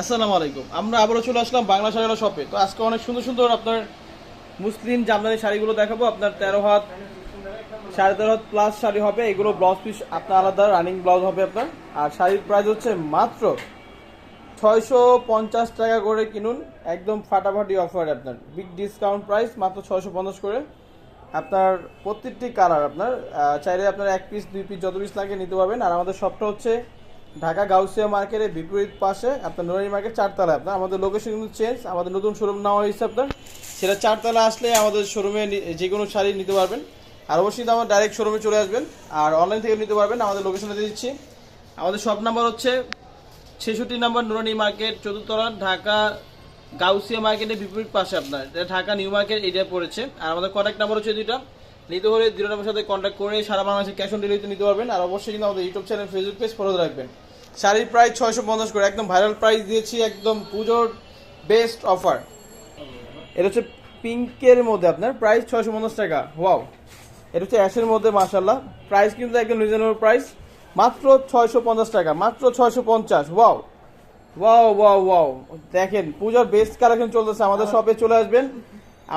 আসসালামু আলাইকুম। আমরা আবারও চলে আসলাম বাংলা শাড়ি শপে তো আজকে অনেক সুন্দর সুন্দর আপনার মুসলিম জামদানি শাড়িগুলো দেখাবো। আপনার তেরো হাত, সাড়ে তেরো হাত প্লাস শাড়ি হবে। এগুলো ব্লাউজ পিস আপনার আলাদা রানিং ব্লাউজ হবে আপনার। আর শাড়ির প্রাইস হচ্ছে মাত্র ছয়শো পঞ্চাশ টাকা করে কিনুন। একদম ফাটাফাটি অফার আপনার। বিগ ডিসকাউন্ট প্রাইস মাত্র ছয়শো পঞ্চাশ করে। আপনার প্রত্যেকটি কালার আপনার চাইলে আপনার এক পিস দুই পিস যত পিস লাগে নিতে পারবেন। আর আমাদের শপটা হচ্ছে ঢাকা গাউসিয়া মার্কেটের বিপরীত পাশে আপনার নোয়ারি মার্কেট চারতলা। আপনার আমাদের লোকেশন কিন্তু চেঞ্জ আমাদের নতুন শোরুম নেওয়া হয়েছে আপনার। সেটা চারতলা আসলে আমাদের শোরুমে যে কোনো শাড়ি নিতে পারবেন। আর অবশ্যই তো আমার ডাইরেক্ট শোরুমে চলে আসবেন। আর অনলাইন থেকে নিতে পারবেন, আমাদের লোকেশনে দিচ্ছি। আমাদের শপ নাম্বার হচ্ছে ছেষট্টি নম্বর নুরানি মার্কেট চতুর্থতলা ঢাকা গাউসিয়া মার্কেটের বিপরীত পাশে আপনার। এটা ঢাকা নিউ মার্কেট এরিয়া পড়েছে। আর আমাদের কন্ট্যাক্ট নাম্বার হচ্ছে দুইটা। নিতে হলে দুটো নম্বর সাথে কন্ট্যাক্ট করে সারা বাংলাদেশে ক্যাশ অন ডেলিভারিতে নিতে পারবেন। আর অবশ্যই কিন্তু আমাদের YouTube channel Facebook page follow রাখবেন। শাড়ির প্রাইস ছয়শো পঞ্চাশ করে, একদম ভাইরাল প্রাইস দিয়েছি, একদম পুজোর বেস্ট অফার এটা হচ্ছে পিঙ্কের মধ্যে আপনার প্রাইস ছয়শো পঞ্চাশ টাকা। ওয়াও এটা হচ্ছে অ্যাশের মধ্যে মাসাল্লাহ প্রাইস কিন্তু একদম রিজনেবল প্রাইস মাত্র ছয়শো পঞ্চাশ টাকা, মাত্র ছয়শো পঞ্চাশ। ওয়াও ওয়াও ওয়াও ওয়াও দেখেন, পূজার বেস্ট কালেকশন চলতেছে, আমাদের শপে চলে আসবেন।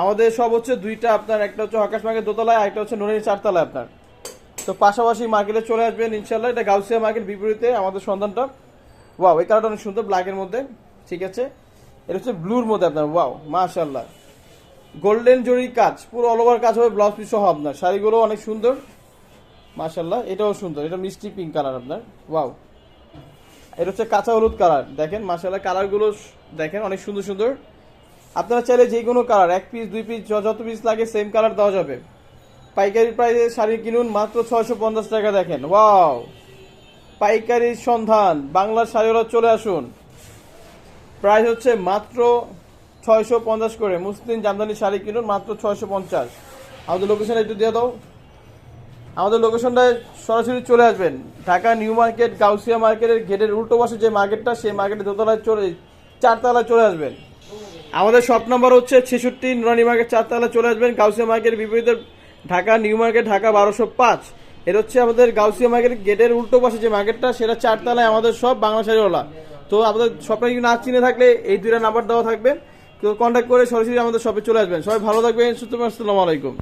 আমাদের সব হচ্ছে দুইটা আপনার, একটা হচ্ছে আকাশ মার্কেট দোতলায় একটা হচ্ছে নুনের চারতলায় আপনার। তো পাশাপাশি মার্কেটে চলে আসবেন ইনশাল্লাহ এটা গাউসিয়া মার্কেট বিপরীতে আমাদের সন্ধানটা। ওয়াও এই কালারটা অনেক সুন্দর ব্ল্যাকের মধ্যে, ঠিক আছে? এটা হচ্ছে ব্লুর মধ্যে আপনার ওয়াও মাশাল্লাহ গোল্ডেন জরি কাজ, পুরো অল ওভার কাজ হবে ব্লাউজ পিস সহ আপনার। শাড়িগুলো অনেক সুন্দর মাশাল্লাহ এটাও সুন্দর, এটা মিষ্টি পিঙ্ক কালার আপনার ওয়াও এটা হচ্ছে কাঁচা হলুদ কালার, দেখেন মাশাল্লাহ কালারগুলো দেখেন, অনেক সুন্দর সুন্দর। আপনারা চাইলে যে কোনো কালার, এক পিস দুই পিস যত পিস লাগে সেম কালার দেওয়া যাবে। পাইকারি প্রাইসে শাড়ি কিনুন মাত্র ছয়শো পঞ্চাশ টাকা দেখেন। ওয়াও পাইকারির সন্ধান, বাংলার শাড়িওয়ালা চলে আসুন। প্রাইস হচ্ছে মাত্র ছয়শো পঞ্চাশ করে। মুসলিম জামদানি শাড়ি কিনুন মাত্র ছয়শো পঞ্চাশ। আমাদের লোকেশন একটু দিয়ে দাও। আমাদের লোকেশনটায় সরাসরি চলে আসবেন। ঢাকা নিউ মার্কেট, গাউসিয়া মার্কেটের গেটের উল্টো পাশে যে মার্কেটটা, সেই মার্কেটের দোতলায় চলে চারতলায় চলে আসবেন। আমাদের শপ নাম্বার হচ্ছে ছেষট্টি নুরানি মার্কেট চারতলা চলে আসবেন। গাউসিয়া মার্কেট বিপরীতে ঢাকা নিউ মার্কেট ঢাকা বারোশো পাঁচ। এটা হচ্ছে আমাদের গাউসিয়া মার্কেট গেটের উল্টো পাশে যে মার্কেটটা সেটা চারতলায় আমাদের সব বাংলা শাড়িওয়ালা তো আমাদের শপটা যদি না চিনে থাকলে এই দুইটা নাম্বার দেওয়া থাকবে। তো কন্ট্যাক্ট করে সরাসরি আমাদের শপে চলে আসবেন। সবাই ভালো থাকবেন, সুস্থ আসসালামু আলাইকুম।